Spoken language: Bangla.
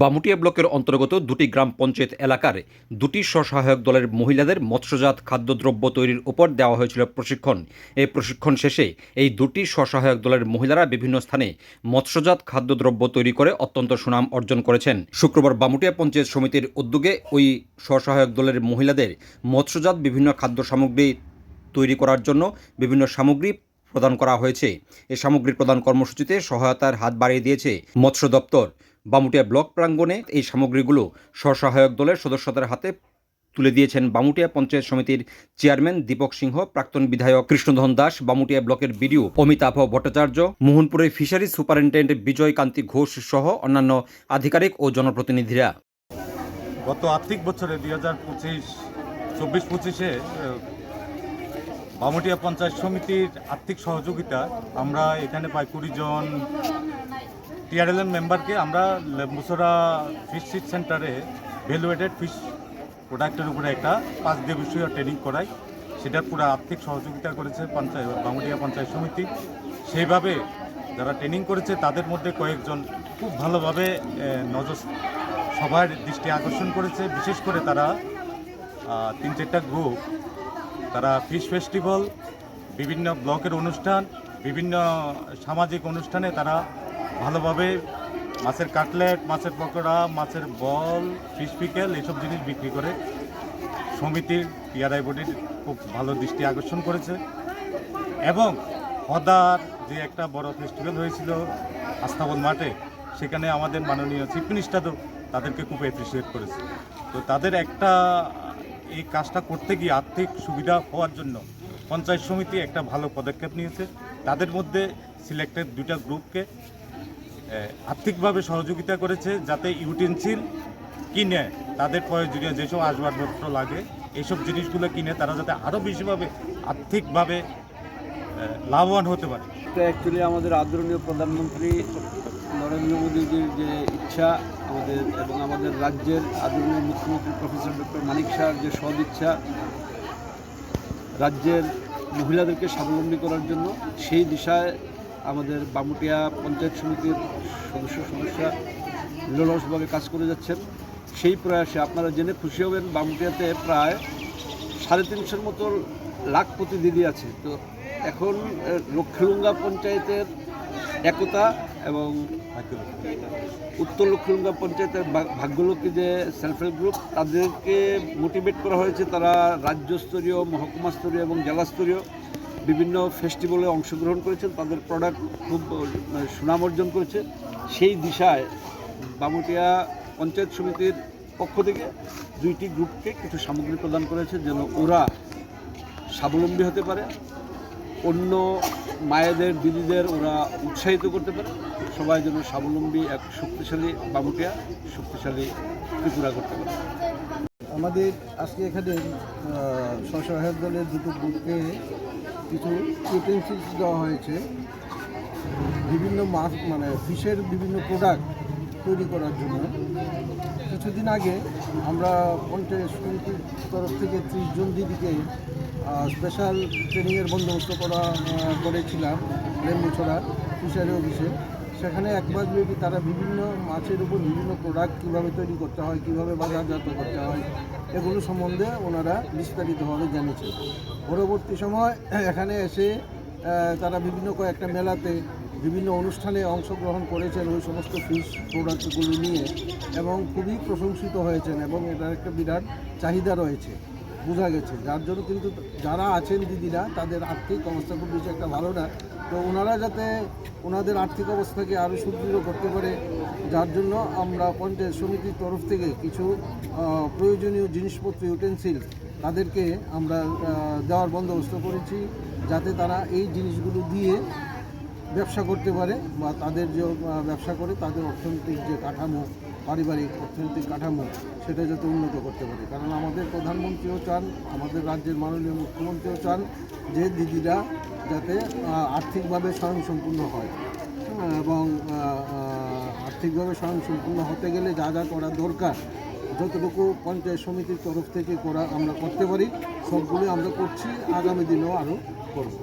বামুটিয়া ব্লকের অন্তর্গত দুটি গ্রাম পঞ্চায়েত এলাকার দুটি স্বসহায়ক দলের মহিলাদের মৎস্যজাত খাদ্যদ্রব্য তৈরির উপর দেওয়া হয়েছিল প্রশিক্ষণ। এই প্রশিক্ষণ শেষে এই দুটি স্বসহায়ক দলের মহিলারা বিভিন্ন স্থানে মৎস্যজাত খাদ্যদ্রব্য তৈরি করে অত্যন্ত সুনাম অর্জন করেছেন। শুক্রবার বামুটিয়া পঞ্চায়েত সমিতির উদ্যোগে ওই স্বসহায়ক দলের মহিলাদের মৎস্যজাত বিভিন্ন খাদ্য সামগ্রী তৈরি করার জন্য বিভিন্ন সামগ্রী প্রদান করা হয়েছে। এই সামগ্রী প্রদান কর্মসূচিতে সহায়তার হাত বাড়িয়ে দিয়েছে মৎস্য দপ্তর। বামুটিয়া ব্লক প্রাঙ্গণে এই সামগ্রীগুলো স্বসহায়ক দলের সদস্যদের হাতে তুলে দিয়েছেন বামুটিয়া পঞ্চায়েত সমিতির চেয়ারম্যান দীপক সিংহ, প্রাক্তন বিধায়ক কৃষ্ণধন দাস, বামুটিয়া ব্লকের বিডিও অমিতাভ ভট্টাচার্য মোহনপুরের ফিশারিজ সুপারিনটেন্ডেন্ট বিজয় কান্তি ঘোষ সহ অন্যান্য আধিকারিক ও জনপ্রতিনিধিরা। গত আর্থিক বছরে দুই হাজার পঁচিশ, চব্বিশ পঁচিশে বামুটিয়া পঞ্চায়েত সমিতির আর্থিক সহযোগিতা আমরা এখানে প্রায় কুড়ি জন টিআরএলএম মেম্বারকে আমরা লেম্বুসরা ফিশ সিট সেন্টারে ভ্যালুয়েটেড ফিশ প্রোডাক্টের উপরে একটা পাঁচ দিবসীয় ট্রেনিং করাই। সেটার পুরো আর্থিক সহযোগিতা করেছে পঞ্চায়েত বামুটিয়া পঞ্চায়েত সমিতি। সেইভাবে যারা ট্রেনিং করেছে, তাদের মধ্যে কয়েকজন খুব ভালোভাবে নজর সবার দৃষ্টি আকর্ষণ করেছে। বিশেষ করে তারা তিন চারটা গ্রুপ তারা ফিশ ফেস্টিভ্যাল বিভিন্ন ব্লকের অনুষ্ঠান, বিভিন্ন সামাজিক অনুষ্ঠানে তারা ভালোভাবে মাছের কাটলেট, মাছের পকোড়া, মাছের বল, ফিশ পিকেল এইসব জিনিস বিক্রি করে সমিতির পিআরআই বডির খুব ভালো দৃষ্টি আকর্ষণ করেছে। এবং হদার যে একটা বড় ফেস্টিভ্যাল হয়েছিল আস্তাবল মাঠে, সেখানে আমাদের মাননীয় চিফ মিনিস্টারও তাদেরকে খুব অ্যাপ্রিসিয়েট করেছে। তো তাদের একটা এই কাজটা করতে গিয়ে আর্থিক সুবিধা হওয়ার জন্য পঞ্চায়েত সমিতি একটা ভালো পদক্ষেপ নিয়েছে। তাদের মধ্যে সিলেক্টেড দুইটা গ্রুপকে আর্থিকভাবে সহযোগিতা করেছে যাতে ইউটেন্সিল কিনে তাদের প্রয়োজনীয় যেসব আসবাবপত্র লাগে এইসব জিনিসগুলো কিনে তারা যাতে আরও বেশিভাবে আর্থিকভাবে লাভবান হতে পারে। এটা অ্যাকচুয়ালি আমাদের আদরণীয় প্রধানমন্ত্রী নরেন্দ্র মোদীজির যে ইচ্ছা আমাদের এবং আমাদের রাজ্যের আদরণীয় মুখ্যমন্ত্রী প্রফেসর ডক্টর মানিক শাহর যে সদ ইচ্ছা, রাজ্যের মহিলাদেরকে স্বাবলম্বী করার জন্য সেই দিশায় আমাদের বামুটিয়া পঞ্চায়েত সমিতির সদস্য সদস্যরা নিরলসভাবে কাজ করে যাচ্ছেন। সেই প্রয়াসে আপনারা জেনে খুশি হবেন, বামুটিয়াতে প্রায় সাড়ে তিনশোর মতো লাখ দিদি আছে। তো এখন লক্ষ্মীলুঙ্গা পঞ্চায়েতের একতা এবং উত্তর লক্ষ্মীলুঙ্গা পঞ্চায়েতের ভা- ভাগ্যলক্ষ্মী যে সেলফ হেল্প গ্রুপ, তাদেরকে মোটিভেট করা হয়েছে। তারা রাজ্যস্তরীয় মহকুমা স্তরীয় এবং জেলাস্তরীয় বিভিন্ন ফেস্টিভ্যালে অংশগ্রহণ করেছেন, তাদের প্রোডাক্ট খুব সুনাম অর্জন করেছে। সেই দিশায় বামুটিয়া পঞ্চায়েত সমিতির পক্ষ থেকে দুইটি গ্রুপকে কিছু সামগ্রী প্রদান করেছে যেন ওরা স্বাবলম্বী হতে পারে, অন্য মায়েদের, দিদিদের ওরা উৎসাহিত করতে পারে। সবাই যেন স্বাবলম্বী, এক শক্তিশালী বাবুটিয়া শক্তিশালী ত্রিপুরা করতে পারে। আমাদের আজকে এখানে স্বসহায়ক দলের দুটো গ্রুপকে কিছু ইউটেন্সিলস দেওয়া হয়েছে। বিভিন্ন মাছ মানে ফিশের বিভিন্ন প্রোডাক্ট তৈরি করার জন্য। কিছুদিন আগে আমরা পঞ্চায়েত সমিতির তরফ থেকে ত্রিশ জন দিদিকে স্পেশাল ট্রেনিংয়ের বন্দোবস্ত করা করেছিলাম লেম্বুছড়া ফিশারি অফিসে। সেখানে এক মাস তারা বিভিন্ন মাছের উপর বিভিন্ন প্রোডাক্ট কীভাবে তৈরি করতে হয়, কীভাবে বাজারজাত করতে হয়, এগুলো সম্বন্ধে ওনারা বিস্তারিতভাবে জেনেছে পরবর্তী সময় এখানে এসে তারা বিভিন্ন কয়েকটা মেলাতে বিভিন্ন অনুষ্ঠানে অংশগ্রহণ করেছেন ওই সমস্ত ফিশ প্রোডাক্টগুলো নিয়ে এবং খুবই প্রশংসিত হয়েছেন এবং এটার একটা বিরাট চাহিদা রয়েছে। বোঝা গেছে। যার জন্য কিন্তু যারা আছেন দিদিরা, তাদের আর্থিক অবস্থা খুব বেশি একটা ভালো না। তো ওনারা যাতে ওনাদের আর্থিক অবস্থাকে আরও সুদৃঢ় করতে পারে, যার জন্য আমরা পঞ্চায়েত সমিতির তরফ থেকে কিছু প্রয়োজনীয় জিনিসপত্র ইউটেন্সিল তাদেরকে আমরা দেওয়ার বন্দোবস্ত করেছি, যাতে তারা এই জিনিসগুলো দিয়ে ব্যবসা করতে পারে বা তাদের যে ব্যবসা করে, তাদের অর্থনৈতিক যে কাঠামো পারিবারিক অর্থনৈতিক কাঠামো সেটা যাতে উন্নত করতে পারে। কারণ আমাদের প্রধানমন্ত্রীও চান আমাদের রাজ্যের মাননীয় মুখ্যমন্ত্রীও চান যে দিদিরা যাতে আর্থিকভাবে স্বয়ংসম্পূর্ণ হয়। হ্যাঁ, এবং আর্থিকভাবে স্বয়ংসম্পূর্ণ হতে গেলে যা যা করা দরকার যতটুকু পঞ্চায়েত সমিতির তরফ থেকে করা আমরা করতে পারি সবগুলো আমরা করছি আগামী দিনেও আরও করব।